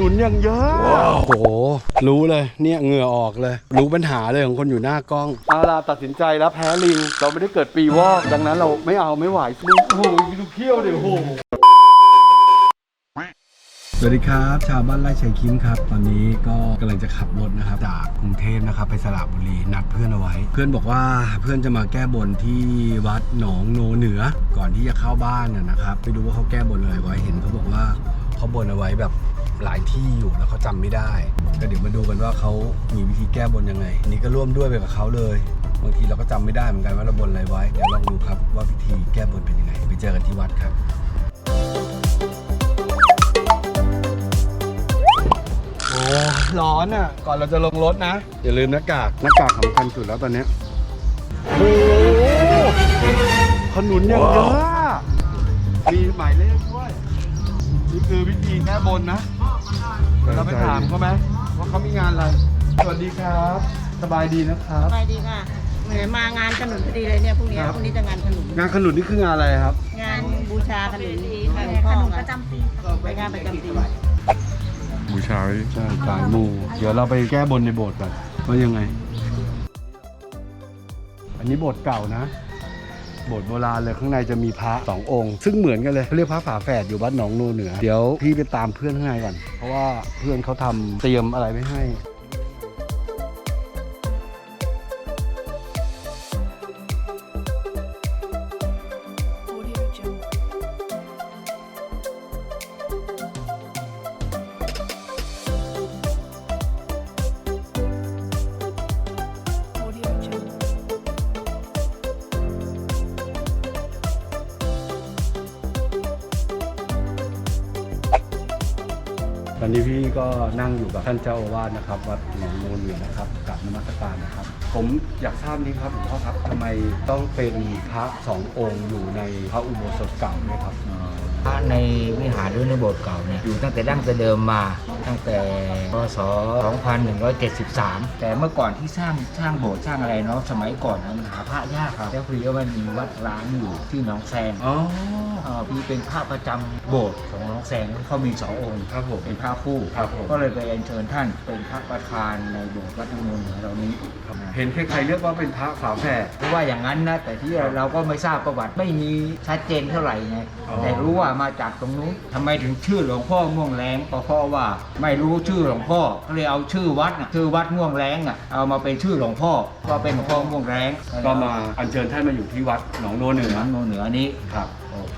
นุนอย่างเยอะโอ้โห รู้เลย เนี่ยเหงื่อออกเลย รู้ปัญหาเลยของคนอยู่หน้ากล้องเอาล่ะตัดสินใจแล้วแพ้ลิง เราไม่ได้เกิดปีวอก ดังนั้นเราไม่เอาไม่ไหวลิงโอ้โหดูเขี้ยวดิโอ้โหสวัสดีครับ ชาวบ้านไร่ชัยคิมครับ ตอนนี้ก็กำลังจะขับรถนะครับ จากกรุงเทพนะครับ ไปสระบุรีนัดเพื่อนเอาไว้ เพื่อนบอกว่าเพื่อนจะมาแก้บนที่วัดหนองโนเหนือก่อนที่จะเข้าบ้านนะนะครับไม่รู้ว่าเขาแก้บนอะไรไว้เห็นเขาบอกว่าเขาบนเอาไว้แบบ หลายที่อยู่แล้วเขาจำไม่ได้ก็เดี๋ยวมาดูกันว่าเขามีวิธีแก้บนยังไงอันนี้ก็ร่วมด้วยไปกับเขาเลยบางทีเราก็จำไม่ได้เหมือนกันว่าเราบนอะไรไว้เดี๋ยวลองดูครับว่าวิธีแก้บนเป็นยังไง ไปเจอกันที่วัดครับโอ้ร้อนอะ ก่อนเราจะลงรถนะ อย่าลืมหน้ากากหน้ากากสำคัญสุดแล้วตอนนี้โอ้ขนุนอย่างเยอะมีหมายเลขด้วยนี่คือวิธีแก้บนนะ เราไปถามเขาไหมว่าเขามีงานอะไร สวัสดีครับ สบายดีนะครับสบายดีค่ะเหมือนมางานขนุนพอดีเลยเนี่ยพรุ่งนี้ครับ พรุ่งนี้จะงานขนุนงานขนุนนี่คืองานอะไรครับ งานบูชาขนุนขหลวงพ่อนุนไงประจำปีไปงานประจำปีบูชาไว้ใช่สายมูเดี๋ยวเราไปแก้บนในโบสถ์ก่อนว่ายังไง อันนี้โบสถ์เก่านะ โบสถ์โบราณเลยข้างในจะมีพระสององค์ ซึ่งเหมือนกันเลยเรียกพระฝาแฝดอยู่วัดหนองนูเหนือ เดี๋ยวพี่ไปตามเพื่อนข้างในก่อน เพราะว่าเพื่อนเขาทำเตรียมอะไรไว้ให้ อนนี้พี่ก็นั่งอยู่กับท่านเจ้าอาวาสนะครับวัดหนองโนนเหนือนะครับกับนมัสการนะครับ ผมอยากทราบนี้ครับหลวงพ่อครับทำไมต้องเป็นพระสององค์อยู่ในพระอุโบสถเก่าด้วยครับพระในวิหารหรือในโบสถ์เก่าเนี่ยอยู่ตั้งแต่ดั้งแต่เดิมมาตั้งแต่พศ 2173 แต่เมื่อก่อนที่สร้างสร้างโบสถ์สร้างอะไรเนาะสมัยก่อนนะมันหาพระยากครับแล้วพอดีว่ามันมีวัดร้างอยู่ที่หนองแซงอ๋อเอ่อพี่เป็นพระประจำโบสถ์ของหนองแซงเขามีสององค์ครับผมเป็นพระคู่ครับผม ก็เลยไปเอัญเชิญท่านเป็นพระประธานในโบสถ์วัดนงนเหนือเรานี้เห็นใครๆเรียกว่าเป็นพระฝาแฝด เพราะว่าอย่างนั้นนะแต่ที่เราก็ไม่ทราบประวัติไม่มีชัดเจนเท่าไหร่ไงอ๋อ แต่รู้ว่ามาจากตรงนู้นทำไมถึงชื่อหลวงพ่อม่วงแรงก็เพราะว่าไม่รู้ชื่อหลวงพ่อก็เลยเอาชื่อวัดน่ะชื่อวัดม่วงแรงอะเอามาเป็นชื่อหลวงพ่อก็เป็นหลวงพ่อม่วงแรงก็มาอัญเชิญท่านมาอยู่ที่วัดหนองโนนเหนือหลังโนเหนือนี้ ครับ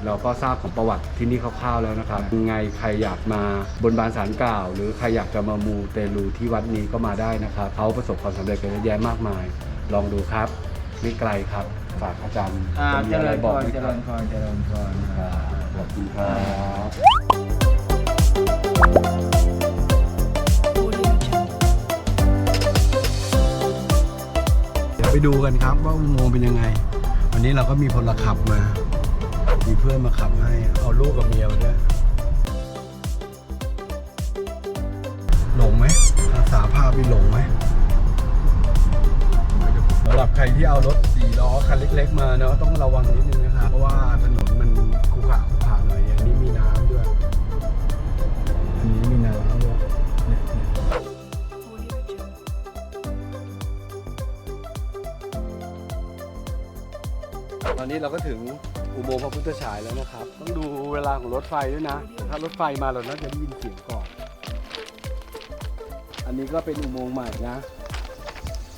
เราก็ทราบของประวัติที่นี่คร่าวๆแล้วนะครับยังไงใครอยากมาบนบานสารกล่าว หรือใครอยากจะมามูเตลูที่วัดนี้ก็มาได้นะครับเขาประสบความสำเร็จกันเยอะแยะมากมาย ลองดูครับ ไม่ไกลครับ ฝากอาจารย์อ่าจะมีเจอะไรริญพบอกรไหมเจคริรับญพรเจริญพรขอบคุณครับเดี๋ยวไปดูกันครับว่าอุโมงค์เป็นยังไง วันนี้เราก็มีพลขับมา มีเพื่อนมาขับให้ เอาลูกกับเมียมาด้วยหลงไหมอาสาพาไปหลงไหมสำหรับใครที่เอารถสี่ล้อคันเล็ก ๆ มาเนาะต้องระวังนิดนึงนะครับเพราะว่าถนนมันขรุขระขรุขระหน่อยอันนี้มีน้ำด้วย อันนี้มีน้ำด้วยตอนนี้เราก็ถึง อุโมงค์พระพุทธฉายแล้วนะครับ ต้องดูเวลาของรถไฟด้วยนะ ถ้ารถไฟมาเราน่าจะได้ยินเสียงก่อน อันนี้ก็เป็นอุโมงค์ใหม่นะ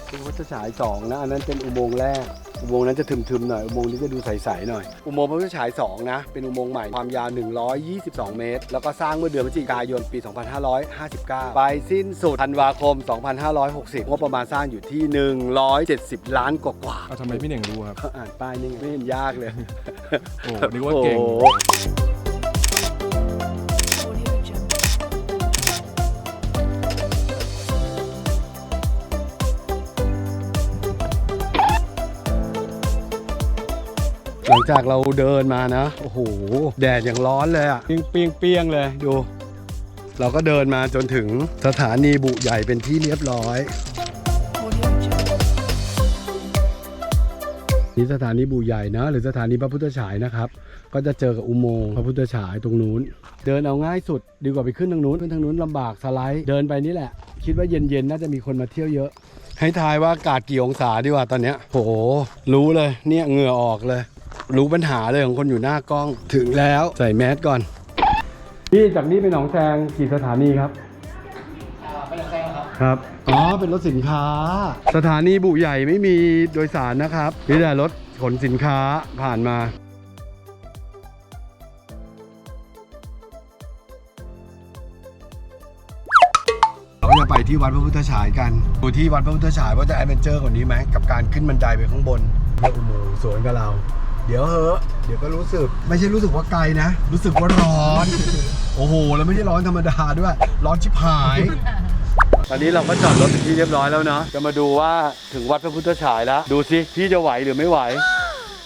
เป็นพระพุทธฉายสองนะ อันนั้นเป็นอุโมงค์แรก อุโมงค์นั้นจะทึมๆหน่อยอุโมงค์นี้จะดูใสๆหน่อย อุโมงค์พระพุทธฉายสองนะเป็นอุโมงค์ใหม่ความยาว 122 เมตร แล้วก็สร้างเมื่อเดือนพฤศจิกายนปี 2559 ไปสิ้นสุดธันวาคม 2560งบประมาณสร้างอยู่ที่ 170 ล้านกว่าๆเอาทำไมพี่เน่งรู้ครับเขาอ่านป้ายนี่ไงไม่เห็นยากเลย โอ้นึกว่าเก่ง โอ้โห หลังจากเราเดินมานะ โอ้โห แดดอย่างร้อนเลยอะเปียงเปียงเปียงเลยดู เราก็เดินมาจนถึงสถานีบุใหญ่เป็นที่เรียบร้อยนี่สถานีบูใหญ่นะ หรือสถานีพระพุทธฉายนะครับ ก็จะเจอกับอุโมงค์พระพุทธฉายตรงนู้น เดินเอาง่ายสุด ดีกว่าไปขึ้นทางนู้นขึ้นทางนู้นลำบากสไลด์เดินไปนี่แหละ คิดว่าเย็นๆน่าจะมีคนมาเที่ยวเยอะ ให้ทายว่าอากาศกี่องศาดีกว่าตอนเนี้ยโหรู้เลยเนี่ยเหงื่อออกเลย รู้ปัญหาเลยของคนอยู่หน้ากล้องถึงแล้วใส่แมสก่อน พี่จากนี้ไปหนองแซงกี่สถานีครับครับ อ๋อ เป็นรถสินค้า สถานีบุใหญ่ไม่มีโดยสารนะครับมีแต่รถขนสินค้าผ่านมาเราก็จะไปที่วัดพระพุทธฉายกันดูที่วัดพระพุทธฉายว่าจะแอดเวนเจอร์กว่านี้ไหมกับการขึ้นบันไดไปข้างบนเพื่ออุโมงค์สวนกับเรา เดี๋ยวเหอะเดี๋ยวก็รู้สึก ไม่ใช่รู้สึกว่าไกลนะ รู้สึกว่าร้อน โอ้โห แล้วไม่ใช่ร้อนธรรมดาด้วย ร้อนชิบหาย ตอนนี้เราก็จอดรถเป็นที่เรียบร้อยแล้วเนาะจะมาดูว่าถึงวัดพระพุทธฉายแล้ว ดูสิพี่จะไหวหรือไม่ไหว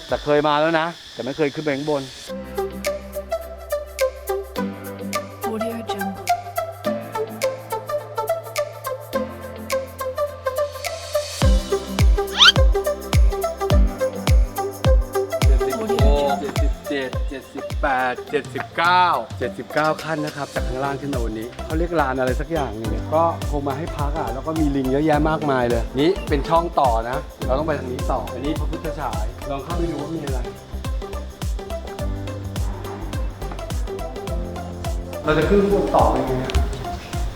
แต่เคยมาแล้วนะ แต่ไม่เคยขึ้นไปข้างบน 78 79 79 ขั้นนะครับจากข้างล่างขึ้นมาบนนี้เขาเรียกลานอะไรสักอย่างนึงเนี่ยก็โทรมาให้พักอะแล้วก็มีลิงเยอะแยะมากมายเลย นี้เป็นช่องต่อนะ เราต้องไปทางนี้ต่อ อันนี้พระพุทธฉายลองเข้าไปดูว่ามีอะไร เราจะขึ้นข้านต่อยังไง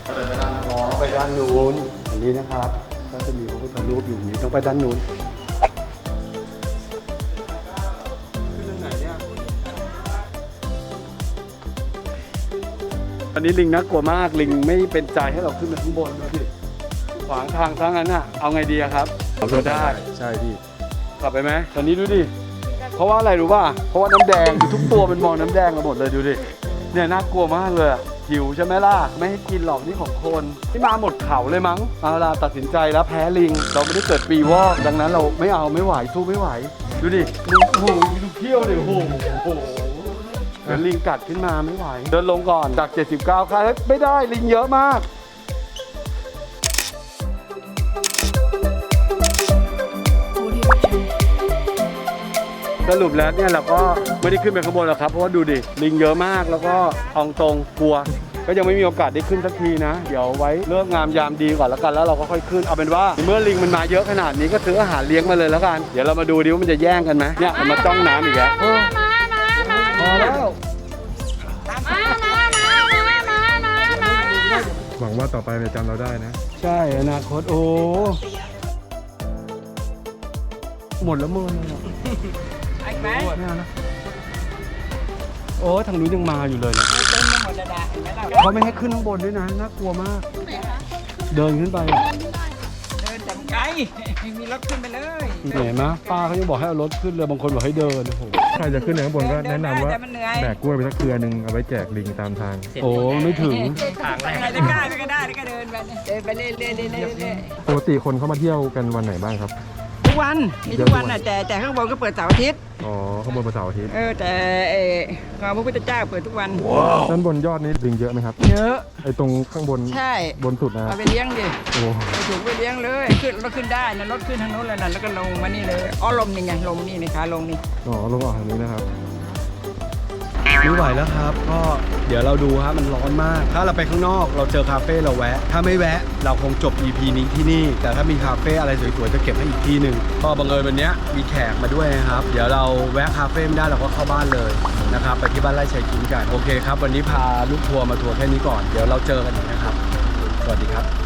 เอะไปด้านนู้นไปด้านนู้นอันนี้นะครับก็จะมีพระพุทธรูปอยู่นี้ต้องไปด้านนู้น อันนี้ลิงน่ากลัวมากลิงไม่เป็นใจให้เราขึ้นไปข้างบนดูสิขวางทางทั้งนั้นอะเอาไงดีอะครับขับรถได้ใช่พี่ขับไปไหมตอนนี้ดูดิเพราะว่าอะไรรู้ป่ะเพราะว่าน้ำแดงคือทุกตัวเป็นมองน้ำแดงกันหมดเลยดูดิเนี่ยน่ากลัวมากเลยอะหิวใช่ไหมล่ะไม่ให้กินหรอกนี่ของคนที่มาหมดเขาเลยมั้งเอาล่ะตัดสินใจแล้วแพ้ลิง เราไม่ได้เกิดปีวอกดังนั้นเราไม่เอาไม่ไหวสู้ไม่ไหว ดูดิดูโอ้โหดูเขี้ยวดิโอ้โหโอ้โห เดี๋ยวลิงกัดขึ้นมาไม่ไหว เดินลงก่อนจาก 79ค่ะเฮ้ยไม่ได้ลิงเยอะมาก Audio Jungle. สรุปแล้วเนี่ยเราก็ไม่ได้ขึ้นไปข้างบนหรอกครับเพราะว่าดูดิลิงเยอะมากแล้วก็เองตรงกลัว ก็ยังไม่มีโอกาสได้ขึ้นสักทีนะ เดี๋ยวไว้เลิกงามยามดีก่อนแล้วกันแล้วเราก็ค่อยขึ้นเอาเป็นว่า เมื่อลิงมันมาเยอะขนาดนี้ก็ซื้ออาหารเลี้ยงมาเลยแล้วกัน เดี๋ยวเรามาดูดิว่ามันจะแย่งกันไหมเนี่ยมันมาจ้องน้ำอีกแล้วเออ พอแล้วหวังว่าต่อไปมันจะจำเราได้นะ ใช่อนาคตโอ้ หมดแล้วมือเลยอะไม่เอานะโอ้ทางนู้นยังมาอยู่เลยนะเขาไม่ให้ขึ้นข้างบนด้วยนะน่ากลัวมาก เดินขึ้นไปอะเดินจำไกลมีรถขึ้นไปเลย เห็นไหมป้าเขายังบอกให้เอารถขึ้นเลยบางคนบอกให้เดินโอ้โห ใครจะขึ้นไปข้างบนก็เดิแนะนนำได้ว่าแต่มันเหนื่อยแบกกล้วยไปสักเครือหนึ่งเอาไว้แจกลิงตามทาง โอ้ไม่ถึงไปไหนจะกล้าไปก็ได้แล้วก็เดินไปเดินไปเรื่อยๆเรื่อยๆเรื่อยปกติคนเข้ามาเที่ยวกันวันไหนบ้างครับๆ ทุกวันมีทุกวันน่ะแต่แต่ข้างบนก็เปิดเสาร์อาทิตย์อ๋อข้างบนวันเสาร์อาทิตย์เออแต่เออของพระพุทธเจ้าเปิดทุกวันด้านบนยอดนี้ลิงเยอะไหมครับ เยอะไอ้ตรงข้างบนใช่บนสุดนะเอาไปเลี้ยงดิโอ้เอาถุงไปเลี้ยงเลยขึ้นรถขึ้นได้นะรถขึ้นทางโน้นเลยนะแล้วก็ลงมานี่เลยอ้อลมนี่ไงลมนี่ในขาลงนี่อ๋อลงออกทางนี้นะครับ ไม่ไหวแล้วครับ ก็เดี๋ยวเราดูฮะมันร้อนมาก ถ้าเราไปข้างนอกเราเจอคาเฟ่เราแวะ ถ้าไม่แวะ เราคงจบ EP นี้ที่นี่ แต่ถ้ามีคาเฟ่อะไรสวยๆจะเก็บให้อีกที่หนึ่งก็บังเอิญวันเนี้ยมีแขกมาด้วยนะครับ เดี๋ยวเราแวะคาเฟ่ไม่ได้เราก็เข้าบ้านเลยนะครับไปที่บ้านไร่ชัยกินกันโอเคครับ วันนี้พาลูกทัวร์มาทัวร์แค่นี้ก่อนเดี๋ยวเราเจอกันอีกนะครับสวัสดีครับ